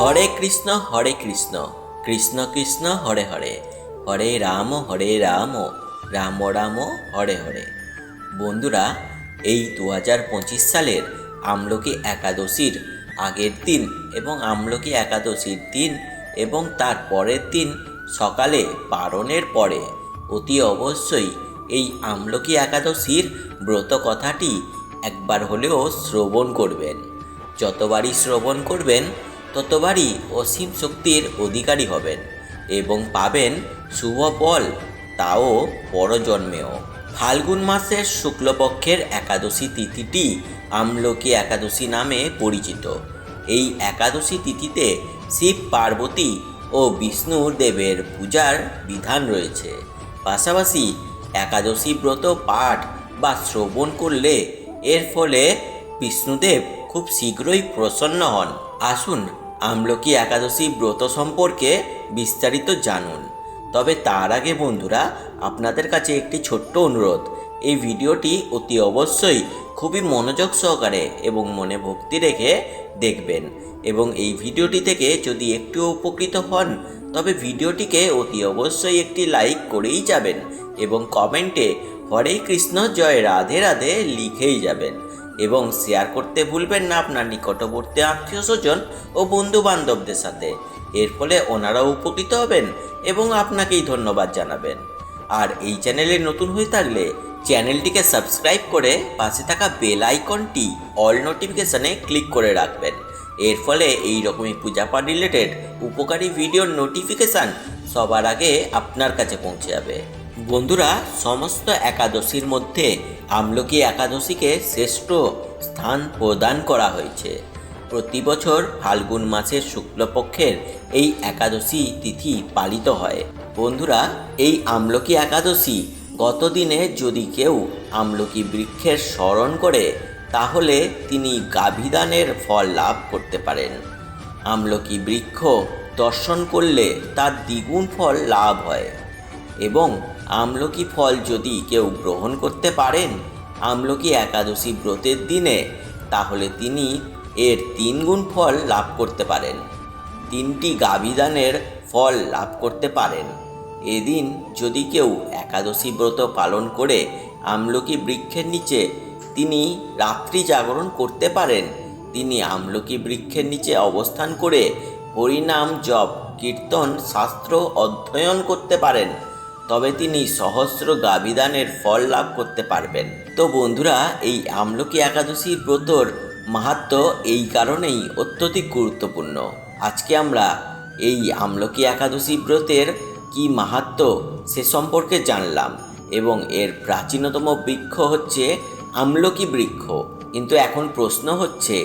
হরে কৃষ্ণ হরে কৃষ্ণ। কৃষ্ণ কৃষ্ণ, হরে হরে। হরে রাম হরে রাম। রাম রাম, হরে হরে। বন্ধুরা, এই দু হাজার পঁচিশ সালের আমলকি একাদশীর আগের দিন এবং আমলকি একাদশীর দিন এবং তার পরের দিন সকালে পারণের পরে অতি অবশ্যই এই আমলকি একাদশীর ব্রত কথাটি একবার হলেও শ্রবণ করবেন। যতবারই শ্রবণ করবেন ততবারই অসীম শক্তির অধিকারী হবেন এবং পাবেন শুভ ফল, তাও পরজন্মেও। ফাল্গুন মাসের শুক্লপক্ষের একাদশী তিথিটি আমলকি একাদশী নামে পরিচিত। এই একাদশী তিথিতে শিব, পার্বতী ও বিষ্ণু দেবের পূজার বিধান রয়েছে। পাশাপাশি একাদশী ব্রত পাঠ বা শ্রবণ করলে এর ফলে বিষ্ণুদেব খুব শীঘ্রই প্রসন্ন হন। আসুন আমলকি একাদশী ব্রত সম্পর্কে বিস্তারিত জানুন। তবে তার আগে বন্ধুরা, আপনাদের কাছে একটি ছোট্ট অনুরোধ। এই ভিডিওটি অতি অবশ্যই খুবই মনোযোগ সহকারে এবং মনে ভক্তি রেখে দেখবেন এবং এই ভিডিওটি থেকে যদি একটু উপকৃত হন, তবে ভিডিওটিকে অতি অবশ্যই একটি লাইক করেই যাবেন এবং কমেন্টে হরে কৃষ্ণ জয় রাধে রাধে লিখেই যাবেন। এবং শেয়ার করতে ভুলবেন না আপনার নিকটবর্তী আত্মীয় স্বজন ও বন্ধু বান্ধবদের সাথে। এর ফলে ওনারাও উপকৃত হবেন এবং আপনাকেই ধন্যবাদ জানাবেন। আর এই চ্যানেলে নতুন হয়ে থাকলে চ্যানেলটিকে সাবস্ক্রাইব করে পাশে থাকা বেল আইকনটি অল নোটিফিকেশানে ক্লিক করে রাখবেন। এর ফলে এই রকমই পূজাপাঠ রিলেটেড উপকারী ভিডিওর নোটিফিকেশান সবার আগে আপনার কাছে পৌঁছে যাবে। বন্ধুরা, সমস্ত একাদশীর মধ্যে আমলকি একাদশীকে শ্রেষ্ঠ স্থান প্রদান করা হয়েছে। প্রতি বছর ফাল্গুন মাসের শুক্লপক্ষের এই একাদশী তিথি পালিত হয়। বন্ধুরা, এই আমলকি একাদশী গতদিনে যদি কেউ আমলকি বৃক্ষের স্মরণ করে, তাহলে তিনি গাভিদানের ফল লাভ করতে পারেন। আমলকি বৃক্ষ দর্শন করলে তার দ্বিগুণ ফল লাভ হয় এবং আমলকি ফল যদি কেউ গ্রহণ করতে পারেন, আমলকি একাদশী ব্রতের দিনে, তাহলে তিনি এর তিন গুণ ফল লাভ করতে পারেন। তিনটি গাভিদানের ফল লাভ করতে পারেন। এদিন যদি কেউ একাদশী ব্রত পালন করে আমলকি বৃক্ষের নিচে তিনি রাত্রি জাগরণ করতে পারেন, তিনি আমলকি বৃক্ষের নিচে অবস্থান করে হরিনাম জপ, কীর্তন, শাস্ত্র অধ্যয়ন করতে পারেন। তবে তিনি সহস্র গাবিদানের ফল লাভ করতে পারবেন। তো বন্ধুরা, এই আমলকি একাদশী ব্রতর মাহাত্ম এই কারণেই অত্যধিক গুরুত্বপূর্ণ। আজকে আমরা এই আমলকি একাদশী ব্রতের কি মাহাত্ম সে সম্পর্কে জানলাম এবং এর প্রাচীনতম বৃক্ষ হচ্ছে আমলকি বৃক্ষ। কিন্তু এখন প্রশ্ন হচ্ছে,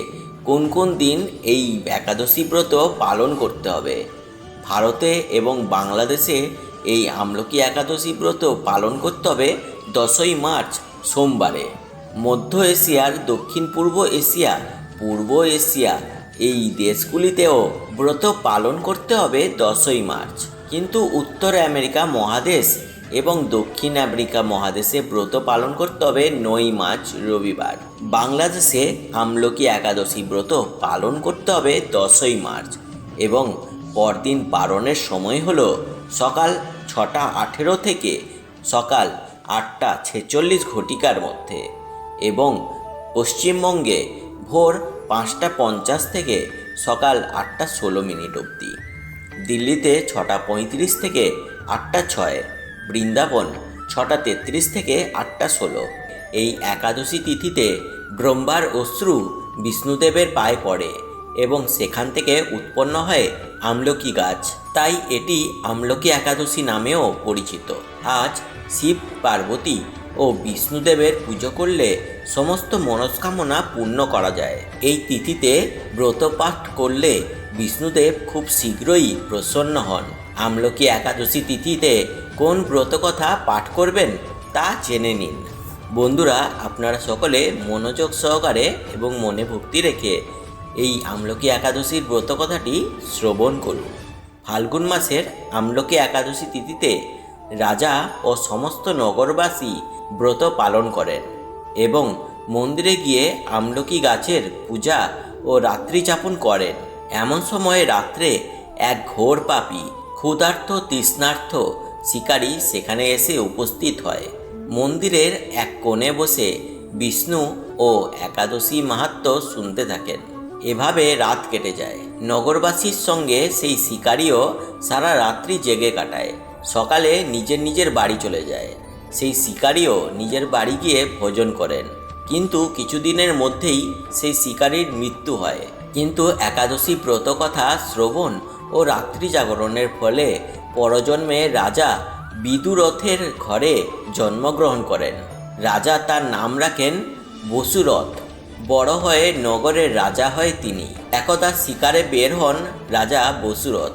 কোন কোন দিন এই একাদশী ব্রত পালন করতে হবে? ভারতে এবং বাংলাদেশে এই আমলকি একাদশী ব্রত পালন করতে হবে দশই মার্চ সোমবারে। মধ্য এশিয়ার দক্ষিণ পূর্ব এশিয়া পূর্ব এশিয়া এই দেশগুলিতেও ব্রত পালন করতে হবে দশই মার্চ। কিন্তু উত্তর আমেরিকা মহাদেশ এবং দক্ষিণ আমেরিকা মহাদেশে ব্রত পালন করতে হবে নয় মার্চ, রবিবার। বাংলাদেশে আমলকি একাদশী ব্রত পালন করতে হবে দশই মার্চ এবং পরদিন পালনের সময় হলো সকাল ছটা আঠেরো থেকে সকাল আটটা ছেচল্লিশ ঘটিকার মধ্যে এবং পশ্চিমবঙ্গে ভোর পাঁচটা পঞ্চাশ থেকে সকাল আটটা ষোলো মিনিট অবধি। দিল্লিতে ছটা পঁয়ত্রিশ থেকে আটটা ছয়, বৃন্দাবন ছটা তেত্রিশ থেকে আটটা ষোলো। এই একাদশী তিথিতে ব্রহ্মার অশ্রু বিষ্ণুদেবের পায়ে পড়ে। এবং সেখান থেকে উৎপন্ন হয় আমলকি গাছ। তাই এটি আমলকি একাদশী নামেও পরিচিত। আজ শিব, পার্বতী ও বিষ্ণুদেবের পুজো করলে সমস্ত মনস্কামনা পূর্ণ করা যায়। এই তিথিতে ব্রতপাঠ করলে বিষ্ণুদেব খুব শীঘ্রই প্রসন্ন হন। আমলকি একাদশী তিথিতে কোন ব্রত কথা পাঠ করবেন তা জেনে নিন। বন্ধুরা, আপনারা সকলে মনোযোগ সহকারে এবং মনে ভক্তি রেখে এই আমলকি একাদশীর ব্রত কথাটি শ্রবণ করুন। ফাল্গুন মাসের আমলকি একাদশী তিথিতে রাজা ও সমস্ত নগরবাসী ব্রত পালন করেন এবং মন্দিরে গিয়ে আমলকি গাছের পূজা ও রাত্রি যাপন করেন। এমন সময়ে রাত্রে এক ঘোর পাপী, ক্ষুধার্ত তৃষ্ণার্থ শিকারী সেখানে এসে উপস্থিত হয়। মন্দিরের এক কোণে বসে বিষ্ণু ও একাদশী মাহাত্ম্য শুনতে থাকেন। এভাবে রাত কেটে যায়। নগরবাসীর সঙ্গে সেই শিকারিও সারা রাত্রি জেগে কাটায়। সকালে নিজের নিজের বাড়ি চলে যায়। সেই শিকারিও নিজের বাড়ি গিয়ে ভোজন করেন। কিন্তু কিছুদিনের মধ্যেই সেই শিকারীর মৃত্যু হয়। কিন্তু একাদশী ব্রত কথা শ্রবণ ও রাত্রি জাগরণের ফলে পরজন্মে রাজা বিদুরথের ঘরে জন্মগ্রহণ করেন। রাজা তার নাম রাখেন বসুরথ। বড় হয়ে নগরের রাজা হয় তিনি। একদা শিকারে বের হন রাজা বসুরথ।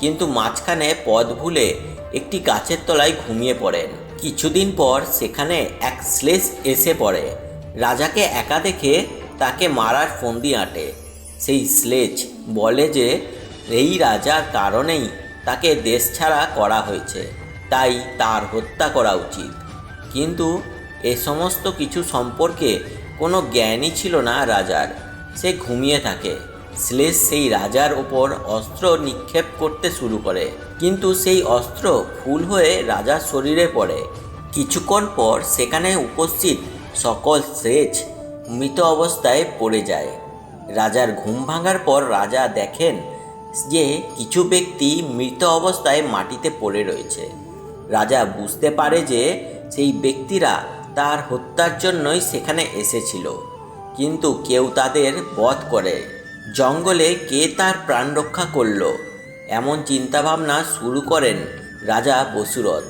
কিন্তু মাঝখানে পথ ভুলে একটি গাছের তলায় ঘুমিয়ে পড়েন। কিছুদিন পর সেখানে এক শ্লেষ এসে পড়ে। রাজাকে একা দেখে তাকে মারার ফন্দি আঁটে। সেই স্লেজ বলে যে, এই রাজার কারণেই তাকে দেশ ছাড়া করা হয়েছে। তাই তার হত্যা করা উচিত। কিন্তু এ সমস্ত কিছু সম্পর্কে কোনো জ্ঞানই ছিল না রাজার। সে ঘুমিয়ে থাকে। শ্লেষ সেই রাজার ওপর অস্ত্র নিক্ষেপ করতে শুরু করে। কিন্তু সেই অস্ত্র ফুল হয়ে রাজার শরীরে পড়ে। কিছুক্ষণ পর সেখানে উপস্থিত সকল শ্লেষ মৃত অবস্থায় পড়ে যায়। রাজার ঘুম ভাঙার পর রাজা দেখেন যে কিছু ব্যক্তি মৃত অবস্থায় মাটিতে পড়ে রয়েছে। রাজা বুঝতে পারে যে সেই ব্যক্তিরা তার হত্যার জন্যই সেখানে এসেছিল। কিন্তু কেউ তাদের বধ করে। জঙ্গলে কে তার প্রাণ রক্ষা করল? এমন চিন্তাভাবনা শুরু করেন রাজা বসুরথ।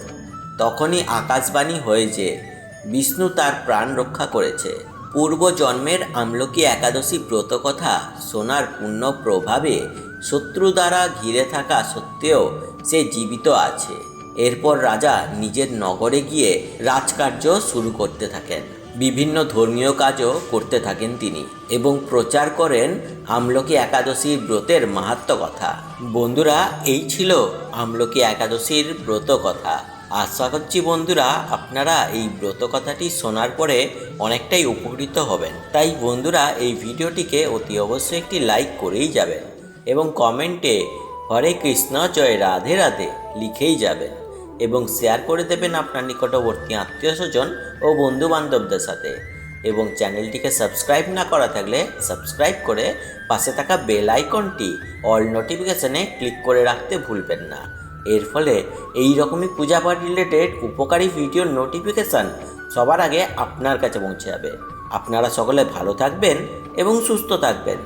তখনই আকাশবাণী হয়ে যে বিষ্ণু তার প্রাণ রক্ষা করেছে। পূর্ব জন্মের আমলকি একাদশী ব্রত কথা শোনার পূর্ণ প্রভাবে শত্রু দ্বারা ঘিরে থাকা সত্ত্বেও সে জীবিত আছে। এরপর রাজা নিজের নগরে গিয়ে রাজকার্য শুরু করতে থাকেন। বিভিন্ন ধর্মীয় কাজও করতে থাকেন তিনি এবং প্রচার করেন আমলকি একাদশীর ব্রতের মাহাত্ম কথা। বন্ধুরা, এই ছিল আমলকি একাদশীর ব্রত কথা। আশা করছি বন্ধুরা, আপনারা এই ব্রত কথাটি শোনার পরে অনেকটাই উপকৃত হবেন। তাই বন্ধুরা, এই ভিডিওটিকে অতি অবশ্যই একটি লাইক করেই যাবেন এবং কমেন্টে হরে কৃষ্ণ, জয় রাধে রাধে লিখেই যাবেন। এবং শেয়ার করে দেবেন আপনার নিকটবর্তী আত্মীয় স্বজন ও বন্ধু বান্ধবদের সাথে। এবং চ্যানেলটিকে সাবস্ক্রাইব না করা থাকলে সাবস্ক্রাইব করে পাশে থাকা বেল আইকনটি অল নোটিফিকেশানে ক্লিক করে রাখতে ভুলবেন না। এর ফলে এই রকমই পূজাপাঠ রিলেটেড উপকারী ভিডিওর নোটিফিকেশান সবার আগে আপনার কাছে পৌঁছে যাবে। আপনারা সকলে ভালো থাকবেন এবং সুস্থ থাকবেন।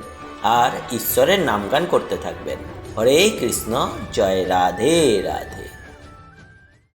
আর ঈশ্বরের নামগান করতে থাকবেন। হরে কৃষ্ণ, জয় রাধে রাধে।